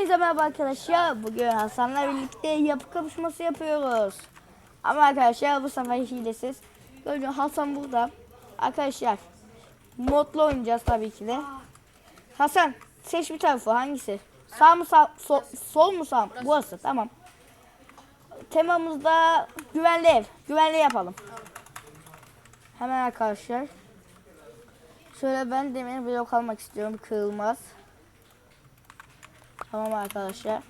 Hepinize merhaba arkadaşlar. Bugün Hasan'la birlikte yapı kapışması yapıyoruz. Ama arkadaşlar bu sefer hilesiz. Gördüğünüz Hasan burada. Arkadaşlar modlu oynayacağız tabii ki de. Hasan seç bir tarafı hangisi? Sağ mı sağ, sol, sol mu sağ mı? Burası tamam. Temamızda güvenli ev. Güvenli yapalım. Hemen arkadaşlar. Şöyle ben demir blok almak istiyorum. Kırılmaz. Tamam arkadaşlar.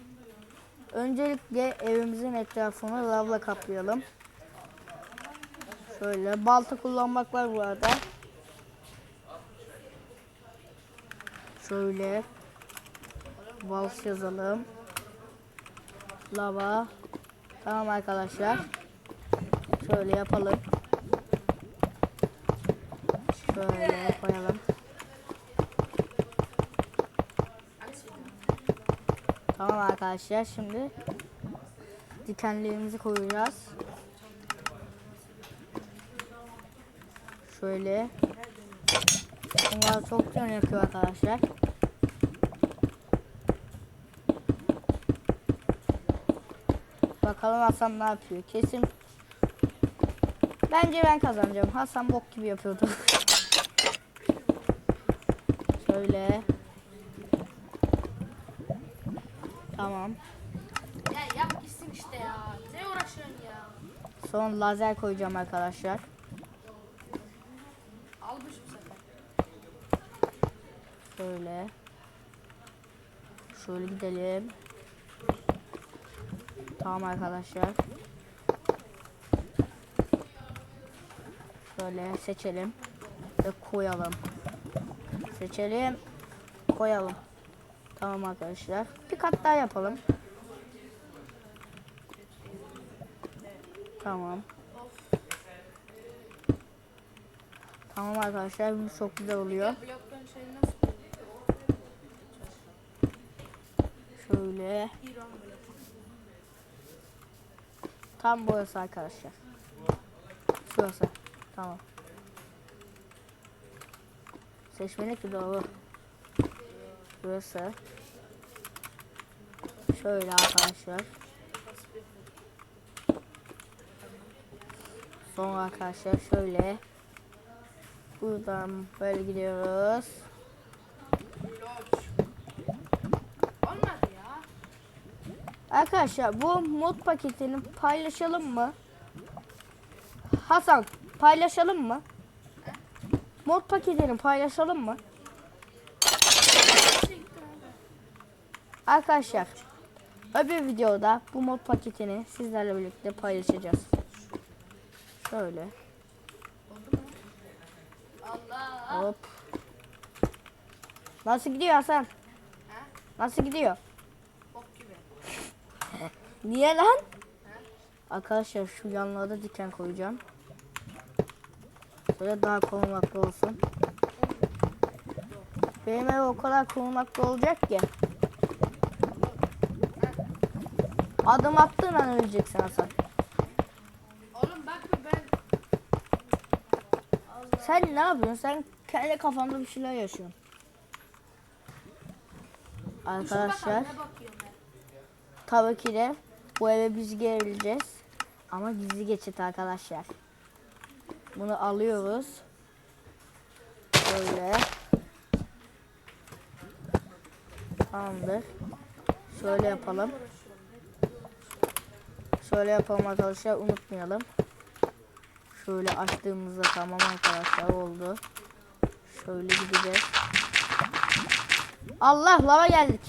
Öncelikle evimizin etrafını lavla kaplayalım. Şöyle balta kullanmak var bu arada. Şöyle vals yazalım. Lava. Tamam arkadaşlar. Şöyle yapalım. Şöyle koyalım. Tamam arkadaşlar şimdi dikenlerimizi koyacağız. Şöyle. Bunlar çok can yakıyor arkadaşlar. Bakalım Hasan ne yapıyor. Kesin. Bence ben kazanacağım. Hasan bok gibi yapıyordu. Şöyle. Tamam. Ya yap gitsin işte ya. Ne uğraşıyorsun ya? Son lazer koyacağım arkadaşlar. Al bu sefer. Şöyle. Şöyle gidelim. Tamam arkadaşlar. Şöyle seçelim ve koyalım. Seçelim, koyalım. Tamam arkadaşlar. Kat daha yapalım. Tamam. Tamam arkadaşlar bu çok güzel oluyor. Şöyle. Tam burası arkadaşlar. Şurası. Tamam. Seçmelik doğru. Burası. Şöyle arkadaşlar. Sonra arkadaşlar şöyle. Buradan böyle gidiyoruz. Arkadaşlar bu mod paketini paylaşalım mı? Hasan paylaşalım mı? Mod paketini paylaşalım mı? Arkadaşlar öbür videoda bu mod paketini sizlerle birlikte paylaşacağız. Şöyle hop. Nasıl gidiyor Hasan? Ha? Nasıl gidiyor? Niye lan? Arkadaşlar şu yanlarda diken koyacağım. Böyle daha korunaklı olsun. Benim ev o kadar korunaklı olacak ki. Adım attığın an öleceksin Hasan. Oğlum bak bir ben. Sen ne yapıyorsun? Sen kendi kafanda bir şeyler yaşıyorsun. Arkadaşlar tabii ki de bu eve biz geleceğiz. Ama gizli geçit arkadaşlar. Bunu alıyoruz. Böyle. Tamamdır. Şöyle yapalım. Şöyle yapalım arkadaşlar unutmayalım. Şöyle açtığımızda tamam arkadaşlar oldu. Şöyle gideceğiz. Allah lava geldik.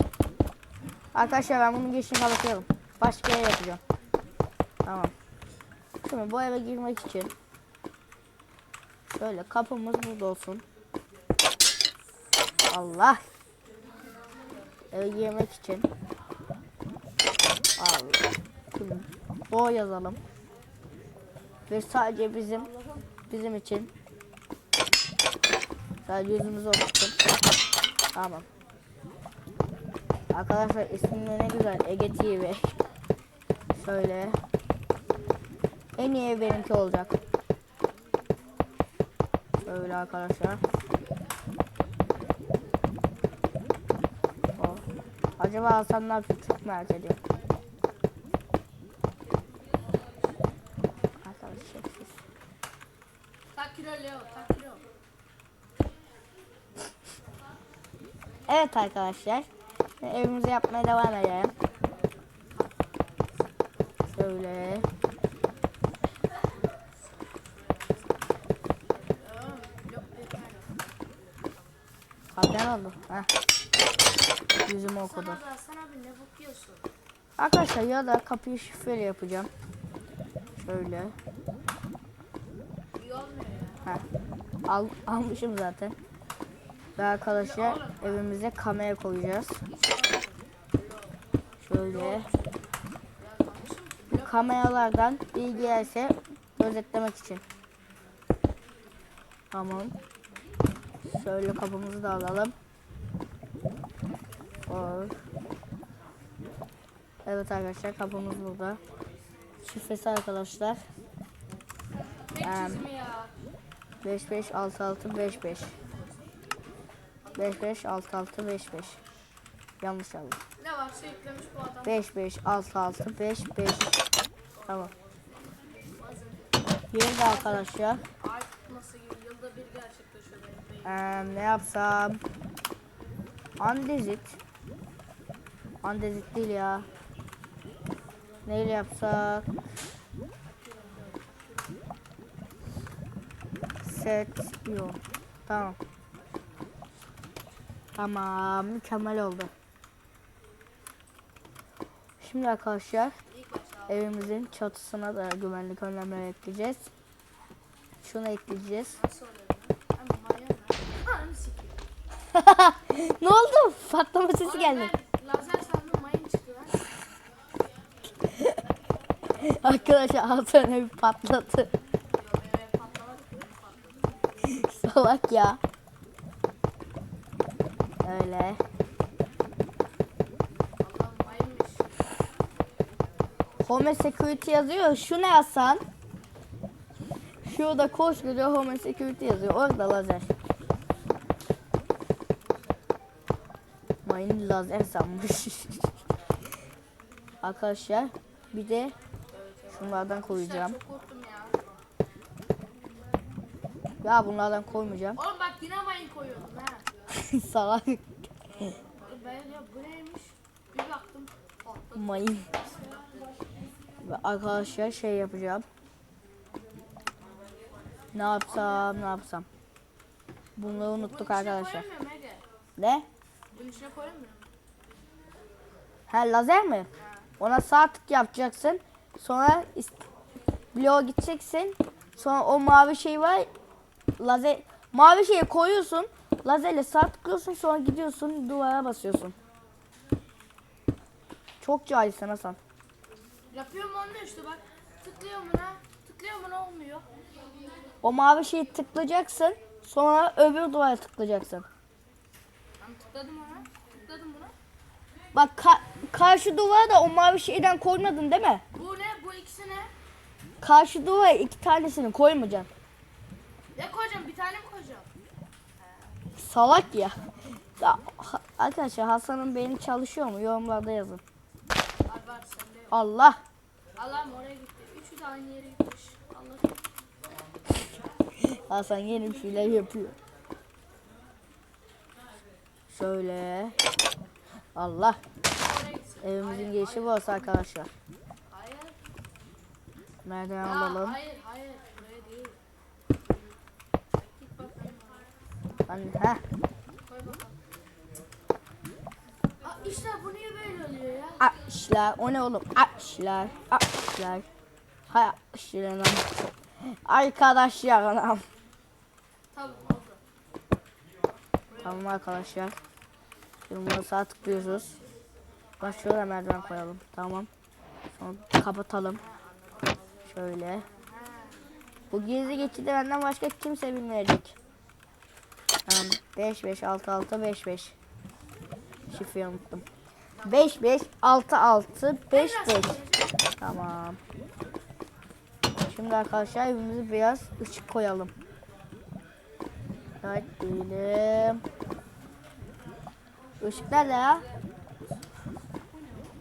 Arkadaşlar ben bunun girişini kapatıyorum. Başka yere yapacağım. Tamam. Şimdi bu eve girmek için şöyle kapımız burada olsun. Allah. Eve girmek için Allah. Şimdi o yazalım. Ve sadece bizim bizim için sadece yüzümüzü olsun. Tamam. Arkadaşlar ismi ne güzel Ege TV. Şöyle. En iyi ev benimki olacak. Şöyle arkadaşlar. Oh. Acaba Hasan ne yapıyor? Çok merak ediyorum. Evet arkadaşlar. Evimizi yapmaya devam edelim. Şöyle. Haber oldu. Heh. Yüzümü okudu. Sana da Hasan abi ne bakıyorsun? Arkadaşlar ya da kapıyı şifreli yapacağım. Şöyle. İyi olmuyor ya. Heh. Al, almışım zaten. Ve arkadaşlar evimize kamera koyacağız. Şöyle. Kameralardan bilgi gelse gözetlemek için. Tamam. Şöyle kapımızı da alalım. Evet arkadaşlar kapımız burada. Şifresi arkadaşlar. Tek Em. çizimi ya. 556655 556655 Yanlış aldım. Ne varsa yüklemiş bu adam. 556655 Tamam. Yeni de arkadaşlar. Ay tutması gibi yılda bir gerçekleşiyor benim beyin. Eee, ne yapsam? Andezit. Andezit değil ya. Neyle yapsak? Set yok. Tamam. Tamam, mükemmel oldu. Şimdi arkadaşlar evimizin çatısına da güvenlik önlemleri ekleyeceğiz. Şunu ekleyeceğiz. ne oldu? Patlama sesi geldi. Arkadaşlar patlamadı ki. Patladı. Salak ya. Öyle. Home security yazıyor. Şu ne Hasan? Şurada koskoca home security yazıyor. Orada lazer. Mayın lazer sanmış. Arkadaşlar bir de şunlardan koyacağım. Ya bunlardan koymayacağım. Oğlum bak yine mayın koyuyordum ha. Salak Oğlum Ben ya bu neymiş? Bir baktım mayın. Ve arkadaşlar şey yapacağım. Ne yapsam ne yapsam. Bunları unuttuk Bunun arkadaşlar. Ne? Bunun içine koyamıyorum. Ha lazer mi? Ona sağ tık yapacaksın. Sonra bloğa gideceksin. Sonra o mavi şey var. Lazer mavi şeyi koyuyorsun. Lazerle sağ tıklıyorsun sonra gidiyorsun duvara basıyorsun. Çok cahilsin Hasan. Yapıyorum olmuyor işte bak. Tıklıyorum buna. Tıklıyorum buna olmuyor. O mavi şeyi tıklayacaksın. Sonra öbür duvara tıklayacaksın. Ben tıkladım ona. Tıkladım buna. Bak ka- karşı duvara da o mavi şeyden koymadın değil mi? Bu ne? Bu ikisi ne? Karşı duvara iki tanesini koymayacaksın. Ne koyacağım? Bir tane mi? Salak ya. ya arkadaşlar Hasan'ın beyni çalışıyor mu? Yorumlarda yazın. Var var. Allah. Allah'ım oraya gitti. Üçü de aynı yere gitmiş. Allah. Hasan yeni bir şeyler yapıyor. Şöyle. Allah. Evimizin girişi burası arkadaşlar. Hayır. Merdiven alalım. hayır hayır. Buraya değil. Git bakalım. Heh. Koy bakalım. Aa, işte bu niye böyle oluyor ya? Açlar. O ne oğlum? Açlar. Açlar. Hay açlar lan. Arkadaşlar anam. Tamam. Tamam arkadaşlar. Şimdi bunu sağ tıklıyoruz. Bak şöyle merdiven koyalım. Tamam. Sonra kapatalım. Şöyle. Bu gizli geçidi benden başka kimse bilmeyecek. Tamam. 5 5 6 6 5 5. Şifreyi unuttum. 5 5 6 6 5 5. Tamam. Şimdi arkadaşlar evimize biraz ışık koyalım. Evet değilim. Işık nerede ya?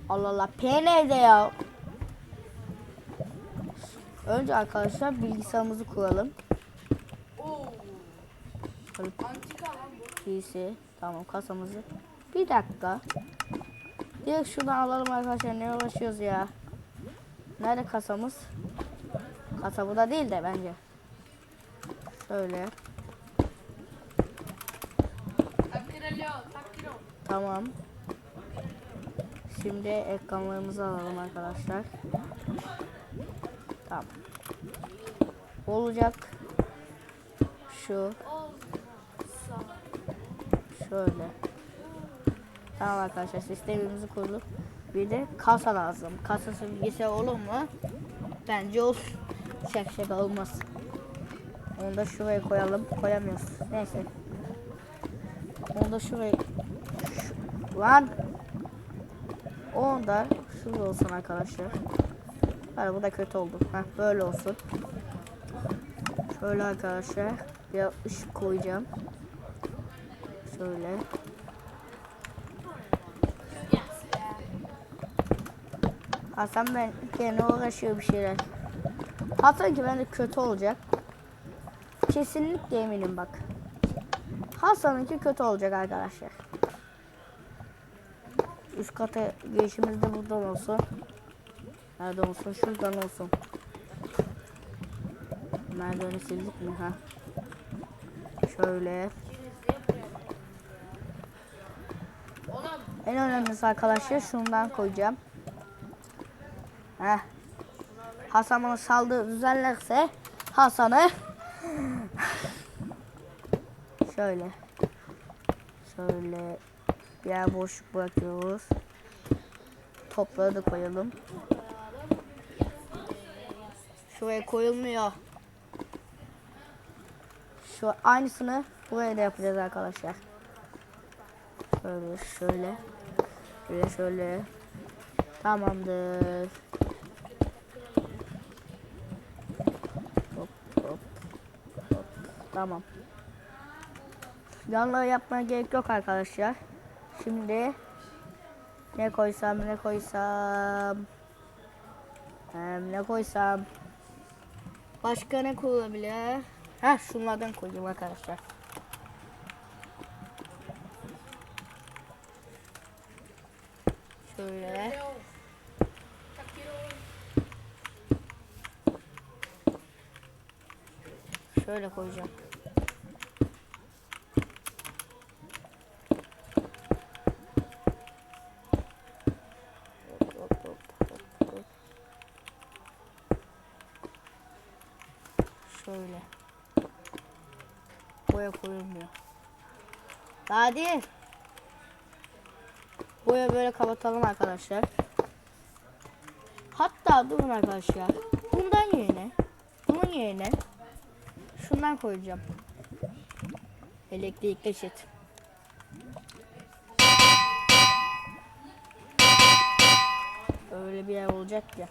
Allah Allah. P nerede ya? Önce arkadaşlar bilgisayarımızı kuralım. Bu. PC. Tamam kasamızı. Bir dakika. Direkt şuradan alalım arkadaşlar. Ne uğraşıyoruz ya? Nerede kasamız? Kasa burada değil de bence. Şöyle. Tamam. Şimdi ekranlarımızı alalım arkadaşlar. Tamam. Olacak. Şu. Şöyle. Tamam arkadaşlar sistemimizi kurduk. Bir de kasa lazım. Kasası bilgisayar olur mu? Bence olur. Şak şaka olmaz. Onu da şuraya koyalım. Koyamıyoruz. Neyse. Onu da şuraya... Şu- Lan! Onu da şurada olsun arkadaşlar. Hadi bu da kötü oldu. Heh, böyle olsun. Şöyle arkadaşlar. Bir ışık koyacağım. Şöyle. Hasan ben gene uğraşıyor bir şeyler. Hasan ki bence kötü olacak. Kesinlikle eminim bak. Hasan'ınki kötü olacak arkadaşlar. Üst kata girişimiz de buradan olsun. Nerede olsun? Şuradan olsun. Merdiveni sildik mi? Ha. Şöyle. En önemlisi arkadaşlar şundan koyacağım. Heh. Hasan bana saldırı düzenlerse Hasan'ı şöyle şöyle bir yer boşluk bırakıyoruz. Topları da koyalım. Şuraya koyulmuyor. Şu aynısını buraya da yapacağız arkadaşlar. Şöyle şöyle. Şöyle şöyle. Tamamdır. Hop hop hop. Tamam. Yanları yapmaya gerek yok arkadaşlar. Şimdi ne koysam ne koysam Hem ne koysam Başka ne koyulabilir? Ha şunlardan koyayım arkadaşlar. Takiro. Şöyle koyacağım. Şöyle. Boya koyulmuyor. Daha Boya böyle kapatalım arkadaşlar. Hatta durun arkadaşlar. Bundan yerine, bunun yerine şundan koyacağım. Elektrikli şit. Öyle bir yer olacak ya.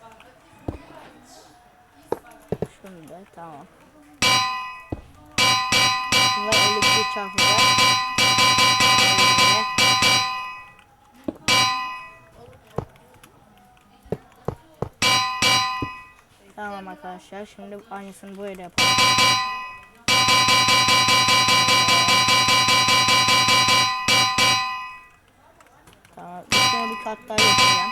Şunu da tamam. Şuna elektrik çarpacak. Şöyle. Tamam arkadaşlar. Şimdi aynısını böyle yapalım. Tamam. Üstüne bir kat daha yapacağım.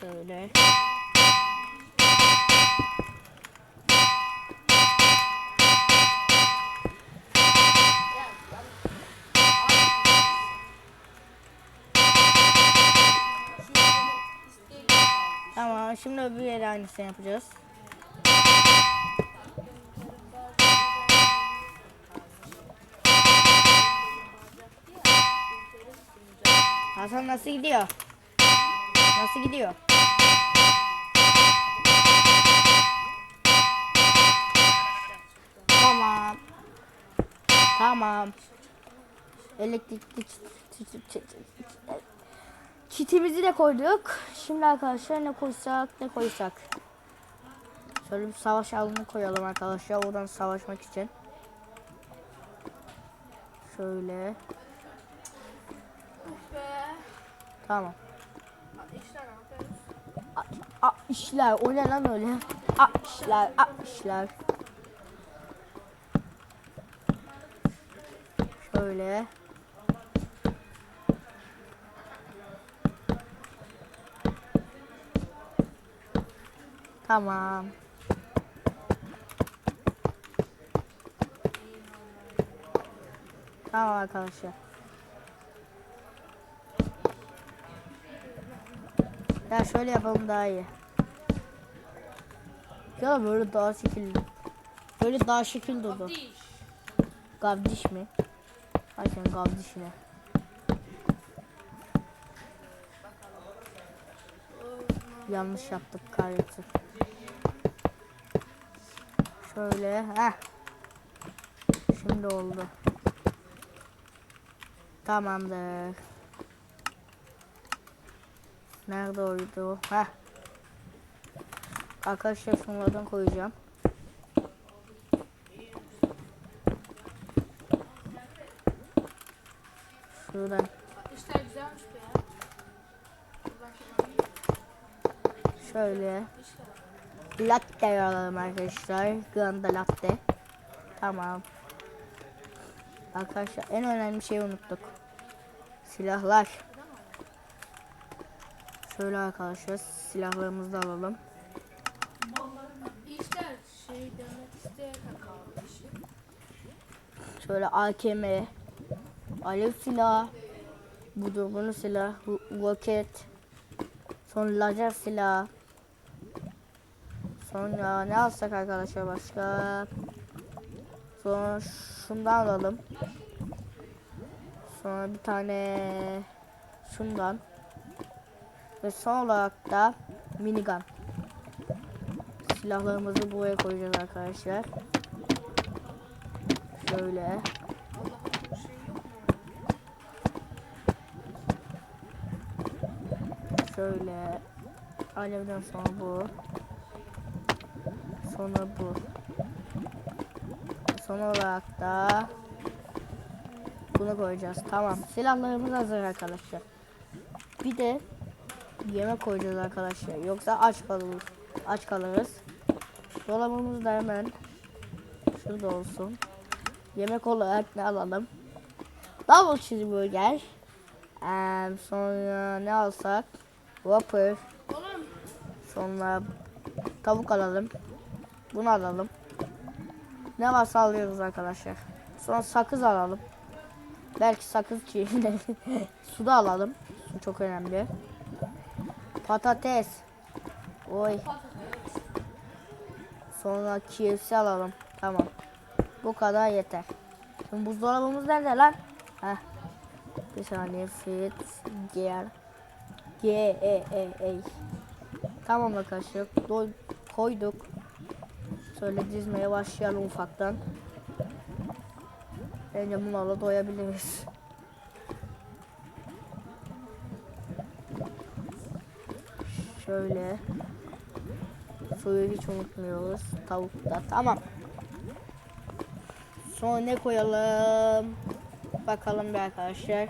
Şöyle. Şimdi öbür yere aynısını yapacağız. Hasan nasıl gidiyor? Nasıl gidiyor? Tamam. Tamam. Elektrikli kitimizi de koyduk. Şimdi arkadaşlar ne koysak ne koysak. Şöyle bir savaş alanı koyalım arkadaşlar. Oradan savaşmak için. Şöyle. Tamam. A işler o ne lan öyle? A işler a işler. Şöyle. Tamam. Tamam arkadaşlar. Ya şöyle yapalım daha iyi. Ya böyle daha şekil. Böyle daha şekil durdu. Diş. Gavdiş mi? Ay sen gavdiş ne? Yanlış yaptık kardeşim. Şöyle. Heh. Şimdi oldu. Tamamdır. Nerede oydu? Heh. Arkadaşlar şunlardan koyacağım. Şuradan şöyle. Latte alalım arkadaşlar. Granda latte. Tamam. Arkadaşlar en önemli şeyi unuttuk. Silahlar. Şöyle arkadaşlar silahlarımızı da alalım. Şey. Şöyle AKM, alev silahı, bu dürbün silah, ro- roket, sonra lazer silah. Sonra ne alsak arkadaşlar başka? Sonra şundan alalım. Sonra bir tane şundan. Ve son olarak da minigun. Silahlarımızı buraya koyacağız arkadaşlar. Şöyle. Şöyle alevden sonra bu. Sonra bu. Son olarak da bunu koyacağız. Tamam. Silahlarımız hazır arkadaşlar. Bir de yemek koyacağız arkadaşlar. Yoksa aç kalırız. Aç kalırız. Dolabımız da hemen şurada olsun. Yemek olarak ne alalım? Double cheeseburger. Eee, sonra ne alsak? Whopper. Sonra tavuk alalım. Bunu alalım. Ne varsa alıyoruz arkadaşlar. Sonra sakız alalım. Belki sakız çiğneriz. Su da alalım. Su çok önemli. Patates. Oy. Sonra KFC alalım. Tamam. Bu kadar yeter. Şimdi buzdolabımız nerede lan? Heh. Bir saniye fit gear. G E E E. Tamam arkadaşlar. Koyduk. Şöyle dizmeye başlayalım ufaktan. Bence bunlarla doyabiliriz. Şöyle. Suyu hiç unutmuyoruz. Tavukta. Tamam. Sonra ne koyalım? Bakalım bir arkadaşlar.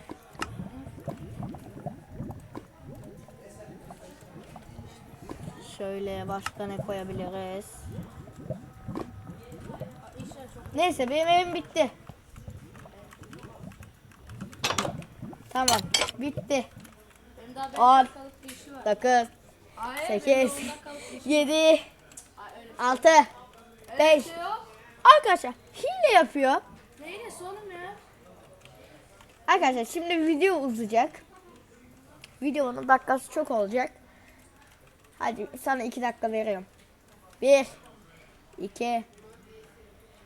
Şöyle başka ne koyabiliriz? Neyse benim evim bitti. Tamam bitti. Benim daha 5 On. dakikalık bir işi var. 9, Hayır, 8, benim 10 dakikalık bir işim 7, Ay, öyle, 6, öyle 5. bir şey yok. Arkadaşlar hile yapıyor. Neyle sonum ya? Arkadaşlar şimdi video uzayacak. Videonun dakikası çok olacak. Hadi sana iki dakika veriyorum. Bir, iki,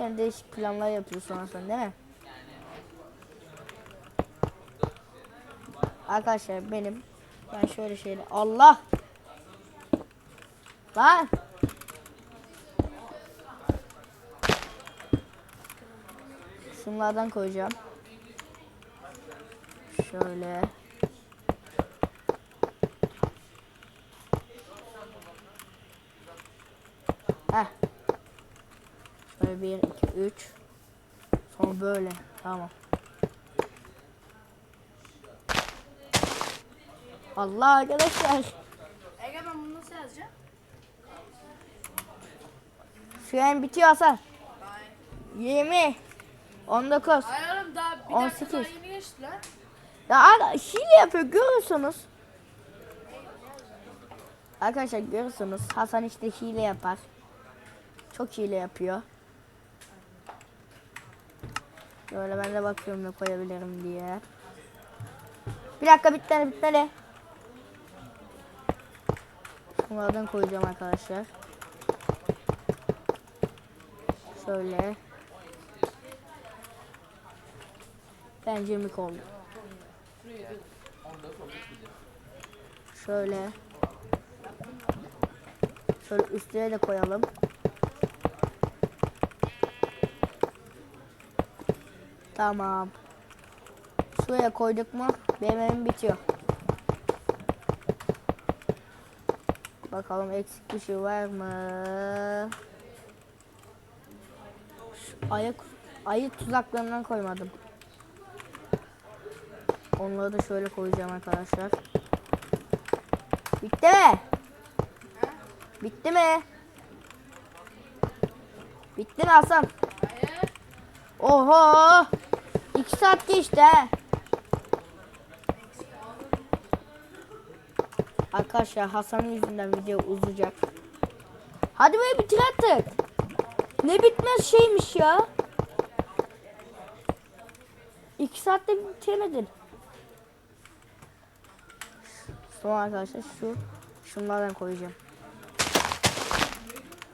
Yani değişik planlar yapıyorsun sen değil mi? Arkadaşlar benim ben şöyle şeyle Allah Lan Şunlardan koyacağım. Şöyle. Heh. Şöyle bir, iki, üç. Sonra böyle. Tamam. Allah arkadaşlar. Ege ben bunu nasıl yazacağım? Süren bitiyor Hasan. 20 19 Hayır oğlum daha bir 18. dakika daha yeni geçti lan. Ya abi hile yapıyor görüyorsunuz. Arkadaşlar görüyorsunuz Hasan işte hile yapar. Çok hile yapıyor. Böyle ben de bakıyorum ne koyabilirim diye. Bir dakika bitmedi bitmedi. Bunlardan koyacağım arkadaşlar. Şöyle. Bence mik oldu. Şöyle. Şöyle üstüne de koyalım. Tamam. Şuraya koyduk mu benim bitiyor. Bakalım eksik bir şey var mı? Şu ayı tuzaklarından koymadım. Onları da şöyle koyacağım arkadaşlar. Bitti mi? Bitti mi? Bitti mi Hasan? Hayır. Oho! 2 saat geçti he. Arkadaşlar Hasan'ın yüzünden video uzayacak. Hadi böyle bitir artık. Ne bitmez şeymiş ya. 2 saatte bitiremedin. Son arkadaşlar şu şunlardan koyacağım.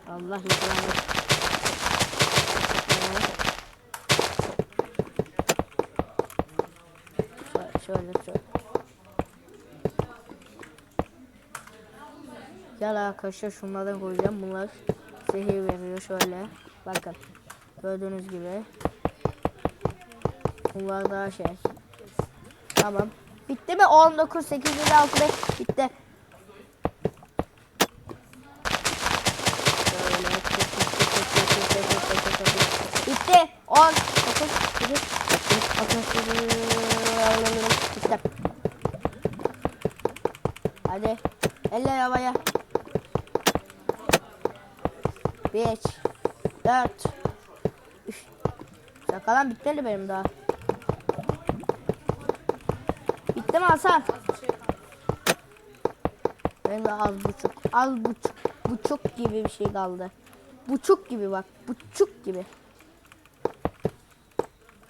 Allah yıkılanır. Şöyle, şöyle. Gel arkadaşlar şunlardan koyacağım. Bunlar zehir veriyor şöyle. Bakın. Gördüğünüz gibi. Bunlar daha şey. Tamam. Bitti mi? 19, 8, 7, 6, 5. Bitti. Şöyle. Bitti. 10, 9, 8, 9, Bitti. Hadi. Eller havaya. 5 4 3 Şakalan bitmedi benim daha. Bitti mi Hasan? Benim de az buçuk. Az buçuk. Buçuk gibi bir şey kaldı. Buçuk gibi bak. Buçuk gibi.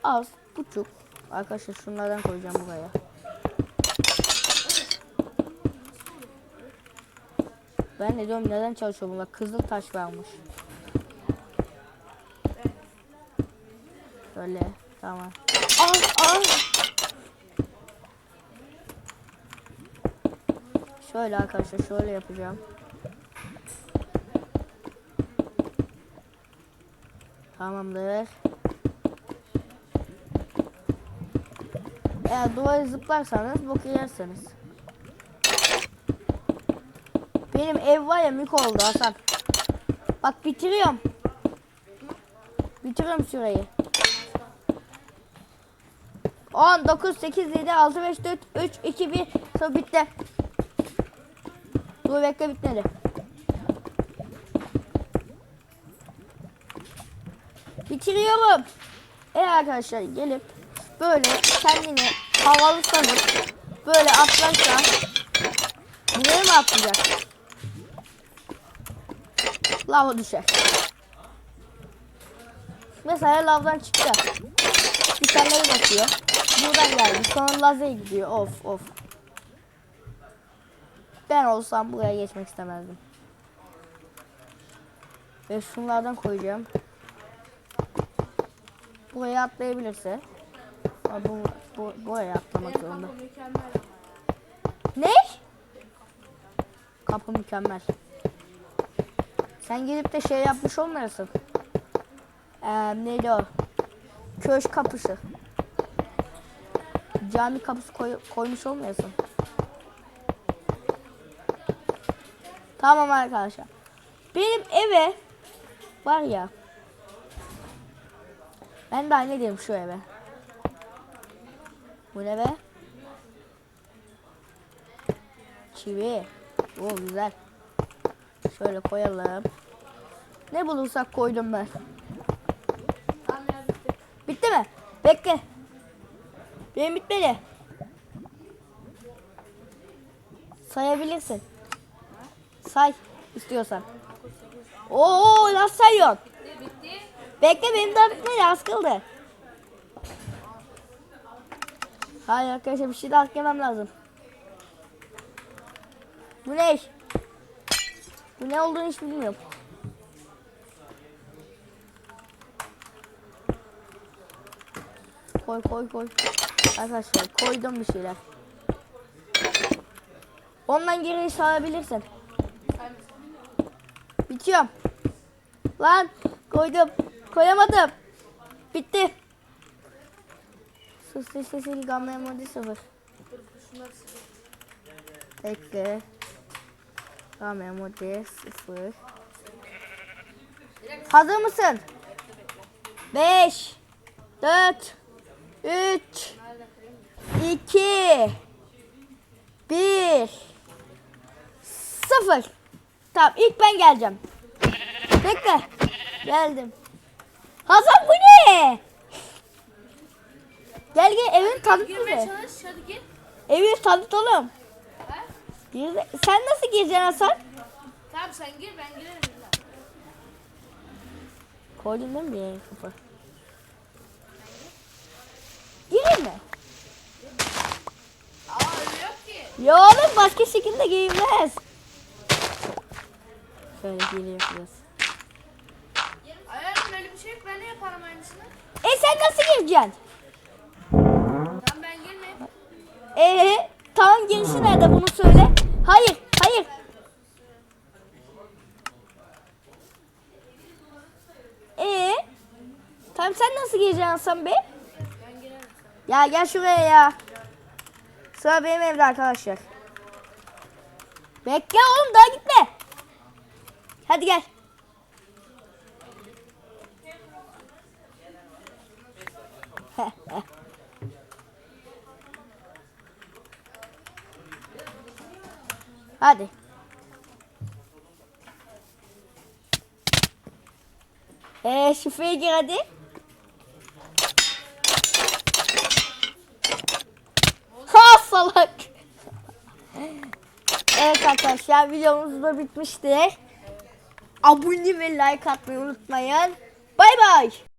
Az buçuk. Arkadaşlar şunlardan koyacağım buraya. Ben de diyorum neden çalışıyor bunlar? Kızıl taş varmış. Böyle tamam. Al al. Şöyle arkadaşlar şöyle yapacağım. Tamamdır. Eğer duvara zıplarsanız boku yersiniz. Benim ev var ya mük oldu Hasan. Bak bitiriyorum. Bitiriyorum şurayı. 10, 9, 8, 7, 6, 5, 4, 3, 2, 1. Sonra bitti. Dur bekle bitmedi. Bitiriyorum. Evet arkadaşlar gelip böyle kendini havalı sanıp böyle atlarsa buraya mı atlayacak? Lava düşer. Mesela lavdan çıktı. Tane bakıyor. Buradan geldi. Sonra lazer gidiyor. Of of. Ben olsam buraya geçmek istemezdim. Ve şunlardan koyacağım. Buraya atlayabilirse. Aa, bu, bu, buraya atlamak zorunda. ama. Ne? Kapı mükemmel. Sen gidip de şey yapmış olmayasın. Ee, neydi o? Köşk kapısı. Cami kapısı koy- koymuş olmayasın. Tamam arkadaşlar. Benim eve var ya. Ben daha ne diyeyim şu eve. Bu ne be? Çivi. O güzel. Şöyle koyalım. Ne bulursak koydum ben. Bitti. Mi? Bekle. Benim bitmedi. Sayabilirsin. Say istiyorsan. Oo nasıl sayıyorsun? Bekle benim daha bitmedi az kaldı. Hayır arkadaşlar bir şey daha eklemem lazım. Bu ne? Ne olduğunu hiç bilmiyorum. Koy koy koy. Arkadaşlar koydum bir şeyler. Ondan geri sağlayabilirsin. Bitiyorum. Lan koydum. Koyamadım. Bitti. Sus ses sesli gamma emodi sıfır. Dur Bekle. Gamma emodi sıfır. Hazır mısın? 5 4 3 Nerede kırayım? 2 1 0 Tamam ilk ben geleceğim. Bekle. Geldim. Hasan bu ne? Gel gel evin tanıt bize. çalış hadi gir. Evi tanıt oğlum. Ha? Gir Sen nasıl gireceksin Hasan? Tamam sen gir ben girerim. Koydun değil mi bir yere kapı? Gireyim mi? Aa ki. Ya oğlum başka şekilde giyinmez. Şöyle geliyor biraz. Hayatım öyle bir şey yok ben de yaparım aynısını. E sen nasıl gireceksin? Tamam ben girmeyeyim. Ee tamam girişi nerede bunu söyle. Hayır hayır. Ee tamam sen nasıl gireceksin Hasan Bey? Ya gel şuraya ya. Sıra benim evde arkadaşlar. Bekle oğlum daha gitme. Hadi gel. Hadi. Ee, şifreyi gir hadi. Ha salak. Evet arkadaşlar videomuz da bitmiştir. Abone ve like atmayı unutmayın. Bay bay.